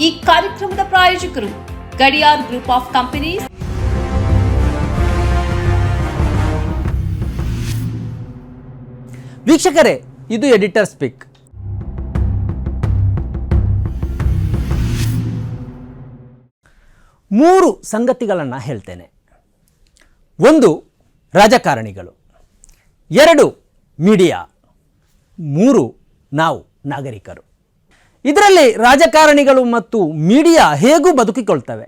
ಈ ಕಾರ್ಯಕ್ರಮದ ಪ್ರಾಯೋಜಕರು ಗಡಿಯಾರ್ ಗ್ರೂಪ್ ಆಫ್ ಕಂಪನೀಸ್. ವೀಕ್ಷಕರೇ, ಇದು ಎಡಿಟರ್ ಸ್ಪಿಕ್. ಮೂರು ಸಂಗತಿಗಳನ್ನು ಹೇಳ್ತೇನೆ. ಒಂದು, ರಾಜಕಾರಣಿಗಳು. ಎರಡು, ಮೀಡಿಯಾ. ಮೂರು, ನಾವು, ನಾಗರಿಕರು. ಇದರಲ್ಲಿ ರಾಜಕಾರಣಿಗಳು ಮತ್ತು ಮೀಡಿಯಾ ಹೇಗೂ ಬದುಕಿಕೊಳ್ತವೆ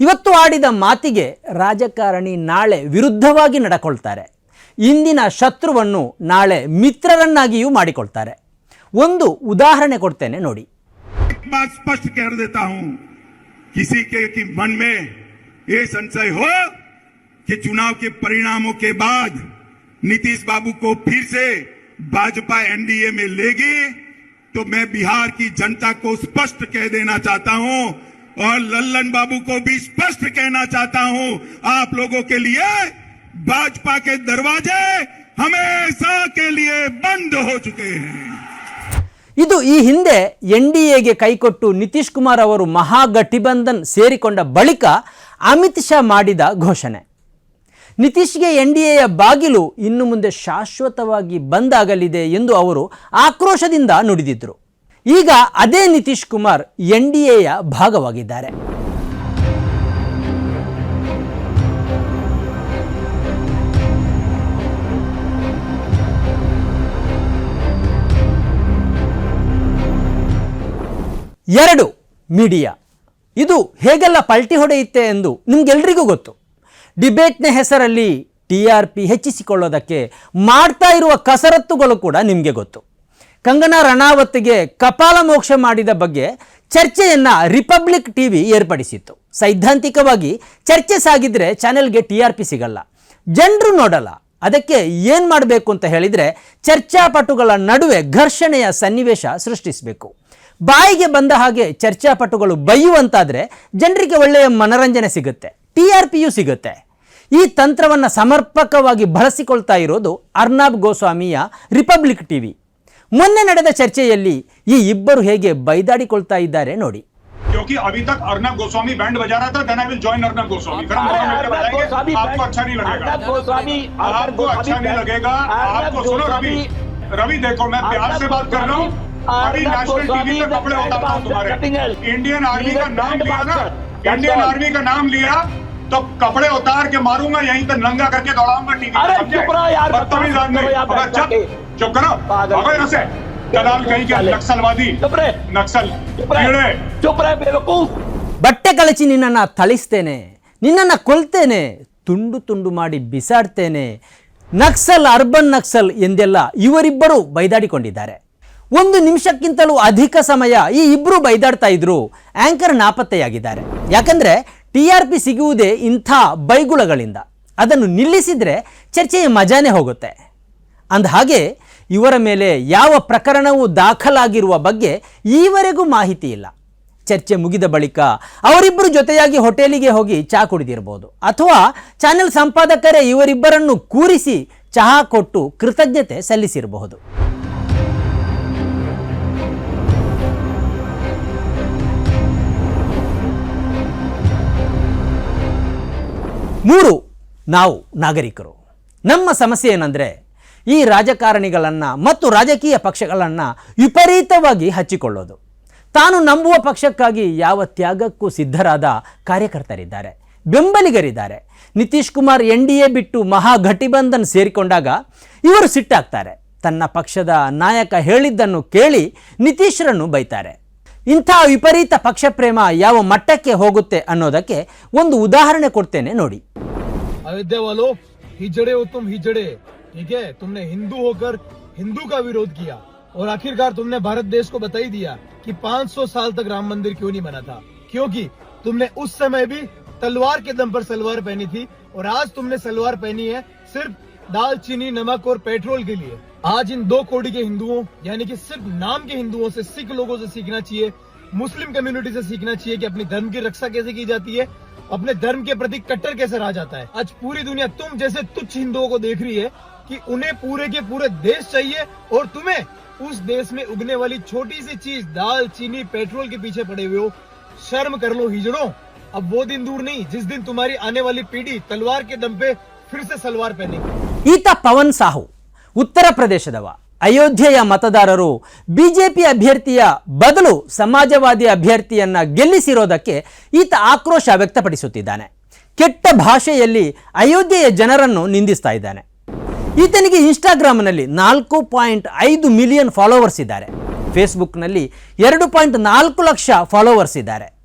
ಇವತ್ತು ಆಡಿದ ಮಾತಿಗೆ ರಾಜಕಾರಣಿ ನಾಳೆ ವಿರುದ್ಧವಾಗಿ ನಡ್ಕೊಳ್ತಾರೆ ಇಂದಿನ ಶತ್ರುವನ್ನು ನಾಳೆ ಮಿತ್ರರನ್ನಾಗಿಯೂ ಮಾಡಿಕೊಳ್ತಾರೆ ಒಂದು ಉದಾಹರಣೆ ಕೊಡ್ತೇನೆ ನೋಡಿ एक बात स्पष्ट कर देता हूं किसी के कि मन में ये संशय हो कि चुनाव के परिणामों के बाद नीतीश बाबू को फिर से भाजपा एनडीए में लेगी तो मैं बिहार की जनता को स्पष्ट कह देना चाहता हूं और लल्लन बाबू को भी स्पष्ट कहना चाहता हूं आप लोगों के लिए भाजपा के दरवाजे हमेशा के लिए बंद हो चुके हैं ಇದು ಈ ಹಿಂದೆ ಎನ್ ಡಿ ಎಗೆ ಕೈಕೊಟ್ಟು ನಿತೀಶ್ ಕುಮಾರ್ ಅವರು ಮಹಾಗಠಿಬಂಧನ್ ಸೇರಿಕೊಂಡ ಬಳಿಕ ಅಮಿತ್ ಶಾ ಮಾಡಿದ ಘೋಷಣೆ ನಿತೀಶ್ಗೆ ಎನ್ ಡಿ ಎಯ ಬಾಗಿಲು ಇನ್ನು ಮುಂದೆ ಶಾಶ್ವತವಾಗಿ ಬಂದಾಗಲಿದೆ ಎಂದು ಅವರು ಆಕ್ರೋಶದಿಂದ ನುಡಿದಿದ್ದರು ಈಗ ಅದೇ ನಿತೀಶ್ ಕುಮಾರ್ ಎನ್ ಡಿ ಎಯ ಭಾಗವಾಗಿದ್ದಾರೆ. ಎರಡು ಮೀಡಿಯಾ ಇದು ಹೇಗೆಲ್ಲ ಪಲ್ಟಿ ಹೊಡೆಯುತ್ತೆ ಎಂದು ನಿಮ್ಗೆಲ್ರಿಗೂ ಗೊತ್ತು. ಡಿಬೇಟ್ನ ಹೆಸರಲ್ಲಿ ಟಿ ಆರ್ ಪಿ ಹೆಚ್ಚಿಸಿಕೊಳ್ಳೋದಕ್ಕೆ ಮಾಡ್ತಾ ಇರುವ ಕಸರತ್ತುಗಳು ಕೂಡ ನಿಮಗೆ ಗೊತ್ತು. ಕಂಗನಾ ರಣಾವತ್ಗೆ ಕಪಾಲ ಮೋಕ್ಷ ಮಾಡಿದ ಬಗ್ಗೆ ಚರ್ಚೆಯನ್ನು ರಿಪಬ್ಲಿಕ್ ಟಿ ವಿ ಏರ್ಪಡಿಸಿತ್ತು. ಸೈದ್ಧಾಂತಿಕವಾಗಿ ಚರ್ಚೆ ಸಾಗಿದ್ರೆ ಚಾನೆಲ್ಗೆ ಟಿ ಆರ್ ಪಿ ಸಿಗಲ್ಲ. ಜನರು ನೋಡಲ್ಲ. ಅದಕ್ಕೆ ಏನು ಮಾಡಬೇಕು ಅಂತ ಹೇಳಿದರೆ ಚರ್ಚಾಪಟುಗಳ ನಡುವೆ ಘರ್ಷಣೆಯ ಸನ್ನಿವೇಶ ಸೃಷ್ಟಿಸಬೇಕು. ಬಾಯಿಗೆ ಬಂದ ಹಾಗೆ ಚರ್ಚಾಪಟುಗಳು ಬೈಯುವಂತಾದರೆ ಜನರಿಗೆ ಒಳ್ಳೆಯ ಮನರಂಜನೆ ಸಿಗುತ್ತೆ. ಟಿ ಆರ್ ಪಿಯು ಸಿಗುತ್ತೆ. ಈ ತಂತ್ರವನ್ನು ಸಮರ್ಪಕವಾಗಿ ಬಳಸಿಕೊಳ್ತಾ ಇರೋದು ಅರ್ನಾಬ್ ಗೋಸ್ವಾಮಿಯ ರಿಪಬ್ಲಿಕ್ ಟಿವಿ ಮೊನ್ನೆ ನಡೆದ ಚರ್ಚೆಯಲ್ಲಿ ಈ ಇಬ್ಬರು ಹೇಗೆ ಬೈದಾಡಿಕೊಳ್ತಾ ಇದ್ದಾರೆ ನೋಡಿ क्योंकि अभी तक अर्नब गोस्वामी बैंड बजा रहा था then I will join Arnab Goswami फिर हम दोनों मिलकर अर्नब गोस्वामी बजाएंगे आपको बैंड- अच्छा नहीं लगेगा अर्नब गोस्वामी अर्नब आपको अच्छा गोस्वामी नहीं बैंड- लगेगा अर्नब आपको सुनो रवि गोस्वामी- रवि देखो मैं प्यार से बात कर रहा हूँ अभी अर्नब नेशनल टीवी गोस्वामी पे कपड़े the उतारता हूँ band तुम्हारे master, इंडियन आर्मी का He is नाम band लिया ना master. That's Indian all. Army का नाम लिया तो कपड़े उतार के मारूंगा यहीं पे नंगा करके दौड़ाऊंगा टीवी अरे चुप रहो यार, बदतमीज बदतमीज आदमी करो यहाँ अबे बैठ चुप के। चुप करो पागल। भगो यहाँ से दलाल कहीं के साले। नक्सलवादी चुप रहे नक्सल चुप रहे कीड़े चुप रहे बेवकूफ ಬಟ್ಟೆ ಕಳಚಿ ನಿನ್ನನ್ನು ಥಳಿಸ್ತೇನೆ ನಿನ್ನನ್ನು ಕೊಲ್ತೇನೆ ತುಂಡು ತುಂಡು ಮಾಡಿ ಬಿಸಾಡ್ತೇನೆ ನಕ್ಸಲ್ ಅರ್ಬನ್ ನಕ್ಸಲ್ ಎಂದೆಲ್ಲ ಇವರಿಬ್ಬರು ಬೈದಾಡಿಕೊಂಡಿದ್ದಾರೆ ಒಂದು ನಿಮಿಷಕ್ಕಿಂತಲೂ ಅಧಿಕ ಸಮಯ ಈ ಇಬ್ಬರು ಬೈದಾಡ್ತಾ ಇದ್ರು ಆಂಕರ್ ನಾಪತ್ತೆಯಾಗಿದ್ದಾರೆ ಯಾಕಂದ್ರೆ ಟಿ ಆರ್ ಪಿ ಸಿಗುವುದೇ ಇಂಥ ಬೈಗುಳಗಳಿಂದ. ಅದನ್ನು ನಿಲ್ಲಿಸಿದರೆ ಚರ್ಚೆಯ ಮಜಾನೇ ಹೋಗುತ್ತೆ. ಅಂದ ಹಾಗೆ ಇವರ ಮೇಲೆ ಯಾವ ಪ್ರಕರಣವು ದಾಖಲಾಗಿರುವ ಬಗ್ಗೆ ಈವರೆಗೂ ಮಾಹಿತಿ ಇಲ್ಲ. ಚರ್ಚೆ ಮುಗಿದ ಬಳಿಕ ಅವರಿಬ್ಬರು ಜೊತೆಯಾಗಿ ಹೋಟೆಲಿಗೆ ಹೋಗಿ ಚಹಾ ಕುಡಿದಿರಬಹುದು. ಅಥವಾ ಚಾನೆಲ್ ಸಂಪಾದಕರೇ ಇವರಿಬ್ಬರನ್ನು ಕೂರಿಸಿ ಚಹಾ ಕೊಟ್ಟು ಕೃತಜ್ಞತೆ ಸಲ್ಲಿಸಿರಬಹುದು. ಮೂರು ನಾವು ನಾಗರಿಕರು. ನಮ್ಮ ಸಮಸ್ಯೆ ಏನಂದರೆ ಈ ರಾಜಕಾರಣಿಗಳನ್ನು ಮತ್ತು ರಾಜಕೀಯ ಪಕ್ಷಗಳನ್ನು ವಿಪರೀತವಾಗಿ ಹಚ್ಚಿಕೊಳ್ಳೋದು. ತಾನು ನಂಬುವ ಪಕ್ಷಕ್ಕಾಗಿ ಯಾವ ತ್ಯಾಗಕ್ಕೂ ಸಿದ್ಧರಾದ ಕಾರ್ಯಕರ್ತರಿದ್ದಾರೆ, ಬೆಂಬಲಿಗರಿದ್ದಾರೆ. Nitish Kumar N D A ಬಿಟ್ಟು ಮಹಾಘಟಿಬಂಧನ್ ಸೇರಿಕೊಂಡಾಗ ಇವರು ಸಿಟ್ಟಾಗ್ತಾರೆ. ತನ್ನ ಪಕ್ಷದ ನಾಯಕ ಹೇಳಿದ್ದನ್ನು ಕೇಳಿ ನಿತೀಶ್ರನ್ನು ಬೈತಾರೆ. ಇಂಥ ವಿಪರೀತ ಪಕ್ಷ ಪ್ರೇಮ ಯಾವ ಮಟ್ಟಕ್ಕೆ ಹೋಗುತ್ತೆ ಅನ್ನೋದಕ್ಕೆ ಒಂದು ಉದಾಹರಣೆ ಕೊಡ್ತೇನೆ ನೋಡಿ. अयोध्या वालों हिजड़े हो तुम हिजड़े। ठीक है? तुमने हिंदू होकर हिंदू का विरोध किया और आखिरकार तुमने भारत देश को बता ही दिया कि 500 साल तक राम मंदिर क्यों नहीं बना था? क्योंकि तुमने उस समय भी तलवार के दम पर सलवार पहनी थी और आज तुमने सलवार पहनी है सिर्फ़ दाल, चीनी, नमक और पेट्रोल के लिए। आज इन दो कोड़ी के हिंदुओं, यानी कि सिर्फ़ नाम के हिंदुओं से सिख लोगों से सीखना चाहिए, मुस्लिम कम्युनिटी से सीखना चाहिए कि अपनी धर्म की रक्षा कैसे की जाती है अपने धर्म के प्रति कट्टर कैसे रहा जाता है आज पूरी दुनिया तुम जैसे तुच्छ हिंदुओं को देख रही है कि उन्हें पूरे के पूरे देश चाहिए और तुम्हें उस देश में उगने वाली छोटी सी चीज दाल चीनी पेट्रोल के पीछे पड़े हुए हो शर्म कर लो हिजड़ो अब वो दिन दूर नहीं जिस दिन तुम्हारी आने वाली पीढ़ी तलवार के दम पे फिर से सलवार पहनेगी ಈತ ಪವನ್ ಸಾಹು ಉತ್ತರ ಪ್ರದೇಶದವ ಅಯೋಧ್ಯೆಯ ಮತದಾರರು ಬಿಜೆಪಿ ಅಭ್ಯರ್ಥಿಯ ಬದಲು ಸಮಾಜವಾದಿ ಅಭ್ಯರ್ಥಿಯನ್ನು ಗೆಲ್ಲಿಸಿರೋದಕ್ಕೆ ಈತ ಆಕ್ರೋಶ ವ್ಯಕ್ತಪಡಿಸುತ್ತಿದ್ದಾನೆ. ಕೆಟ್ಟ ಭಾಷೆಯಲ್ಲಿ ಅಯೋಧ್ಯೆಯ ಜನರನ್ನು ನಿಂದಿಸ್ತಾ ಇದ್ದಾನೆ. ಈತನಿಗೆ ಇನ್ಸ್ಟಾಗ್ರಾಮ್ನಲ್ಲಿ ನಾಲ್ಕು ಪಾಯಿಂಟ್ ಐದು ಮಿಲಿಯನ್ ಫಾಲೋವರ್ಸ್ ಇದ್ದಾರೆ. ಫೇಸ್ಬುಕ್ನಲ್ಲಿ ಎರಡು ಪಾಯಿಂಟ್ ನಾಲ್ಕು ಲಕ್ಷ ಫಾಲೋವರ್ಸ್ ಇದ್ದಾರೆ.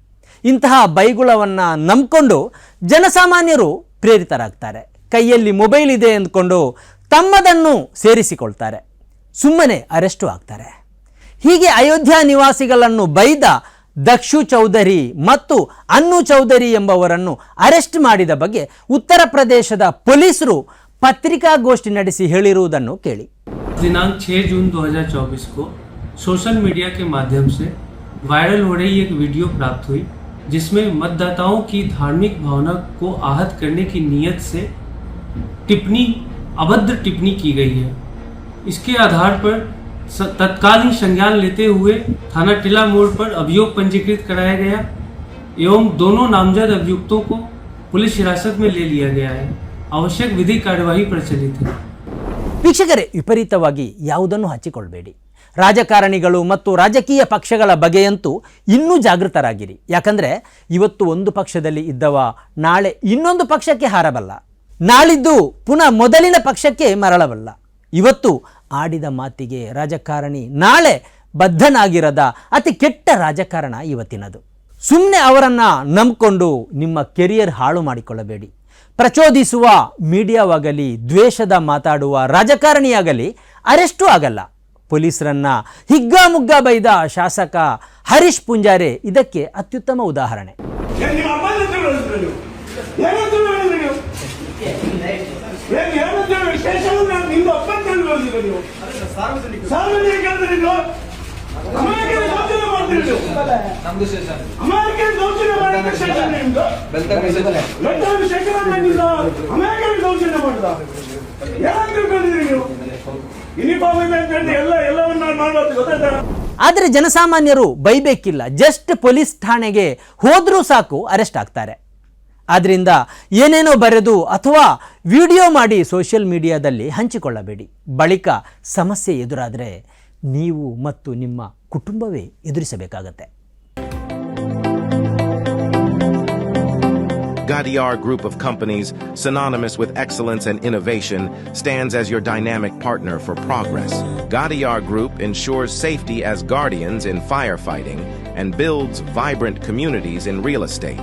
ಇಂತಹ ಬೈಗುಳವನ್ನು ನಂಬಿಕೊಂಡು ಜನಸಾಮಾನ್ಯರು ಪ್ರೇರಿತರಾಗ್ತಾರೆ. ಕೈಯಲ್ಲಿ ಮೊಬೈಲ್ ಇದೆ ಅಂದ್ಕೊಂಡು ತಮ್ಮದನ್ನು ಸೇರಿಸಿಕೊಳ್ತಾರೆ. ಸುಮ್ಮನೆ ಅರೆಸ್ಟು ಆಗ್ತಾರೆ ಹೀಗೆ ಅಯೋಧ್ಯ ನಿವಾಸಿಗಳನ್ನು ಬೈದ ದಕ್ಷು ಚೌಧರಿ ಮತ್ತು ಅನ್ನು ಚೌಧರಿ ಎಂಬವರನ್ನು ಅರೆಸ್ಟ್ ಮಾಡಿದ ಬಗ್ಗೆ ಉತ್ತರ ಪ್ರದೇಶದ ಪೊಲೀಸರು ಪತ್ರಿಕಾಗೋಷ್ಠಿ ನಡೆಸಿ ಹೇಳಿರುವುದನ್ನು ಕೇಳಿ दिनांक 6 जून 2024 को सोशल मीडिया के माध्यम से वायरल हो रही एक वीडियो प्राप्त हुई जिसमें मतदाताओं की धार्मिक भावना को आहत करने की नीयत से टिप्पणी अभद्र टिप्पणी की गई है इसके आधार पर स- तत्काल ही संज्ञान लेते हुए थाना टिला मोड़ पर अभियोग पंजीकृत कराया गया एवं दोनों नामजद अभियुक्तों को पुलिस हिरासत में ले लिया गया है आवश्यक विधिक कार्यवाही प्रचलित है ವೀಕ್ಷಕರೇ ವಿಪರೀತವಾಗಿ ಯಾವುದನ್ನು ಹಚ್ಚಿಕೊಳ್ಬೇಡಿ ರಾಜಕಾರಣಿಗಳು ಮತ್ತು ರಾಜಕೀಯ ಪಕ್ಷಗಳ ಬಗೆಯಂತೂ ಇನ್ನೂ ಜಾಗೃತರಾಗಿರಿ ಯಾಕಂದರೆ ಇವತ್ತು ಒಂದು ಪಕ್ಷದಲ್ಲಿ ಇದ್ದವ ನಾಳೆ ಇನ್ನೊಂದು ಪಕ್ಷಕ್ಕೆ ಹಾರಬಲ್ಲ ನಾಳಿದ್ದು ಪುನಃ ಮೊದಲಿನ ಪಕ್ಷಕ್ಕೆ ಮರಳಬಲ್ಲ ಇವತ್ತು ಆಡಿದ ಮಾತಿಗೆ ರಾಜಕಾರಣಿ ನಾಳೆ ಬದ್ಧನಾಗಿರದ ಅತಿ ಕೆಟ್ಟ ರಾಜಕಾರಣ ಇವತ್ತಿನದು. ಸುಮ್ಮನೆ ಅವರನ್ನು ನಂಬಿಕೊಂಡು ನಿಮ್ಮ ಕೆರಿಯರ್ ಹಾಳು ಮಾಡಿಕೊಳ್ಳಬೇಡಿ. ಪ್ರಚೋದಿಸುವ ಮೀಡಿಯಾವಾಗಲಿ, ದ್ವೇಷದ ಮಾತಾಡುವ ರಾಜಕಾರಣಿಯಾಗಲಿ ಅರೆಸ್ಟೂ ಆಗಲ್ಲ. ಪೊಲೀಸರನ್ನ ಹಿಗ್ಗಾಮುಗ್ಗಾ ಬೈದ ಶಾಸಕ ಹರೀಶ್ ಪುಂಜಾರೆ ಇದಕ್ಕೆ ಅತ್ಯುತ್ತಮ ಉದಾಹರಣೆ. ನೀವು. ನೀವು ನೀವು ದೌರ್ಜನ್ಯ ಮಾಡಿದ ಸ್ಟೇಷನ್ ನಿಮ್ದು? ಶಂಕರಣ್ಣ ನಿಮ್ದು? ದೌರ್ಜನ್ಯ ಮಾಡಿದ? ನೀವು? ಯೂನಿಫಾರ್ಮ್ ಇದೆ ಅಂತ ಹೇಳಿ ಎಲ್ಲ ಎಲ್ಲವನ್ನ ಗೊತ್ತಾಯ್ತಾ? ಆದರೆ ಜನಸಾಮಾನ್ಯರು ಬೈಬೇಕಿಲ್ಲ. ಜಸ್ಟ್ ಪೊಲೀಸ್ ಠಾಣೆಗೆ ಹೋದ್ರೂ ಸಾಕು ಅರೆಸ್ಟ್ ಆಗ್ತಾರೆ. ಆದ್ದರಿಂದ ಏನೇನೋ ಬರೆದು ಅಥವಾ ವಿಡಿಯೋ ಮಾಡಿ ಸೋಷಿಯಲ್ ಮೀಡಿಯಾದಲ್ಲಿ ಹಂಚಿಕೊಳ್ಳಬೇಡಿ ಬಳಿಕ ಸಮಸ್ಯೆ ಎದುರಾದರೆ ನೀವು ಮತ್ತು ನಿಮ್ಮ ಕುಟುಂಬವೇ ಎದುರಿಸಬೇಕಾಗತ್ತೆ Gadiar Group of Companies, synonymous with excellence and innovation, stands as your dynamic partner for progress. Gadiar Group ensures safety as guardians in firefighting and builds vibrant communities in real estate.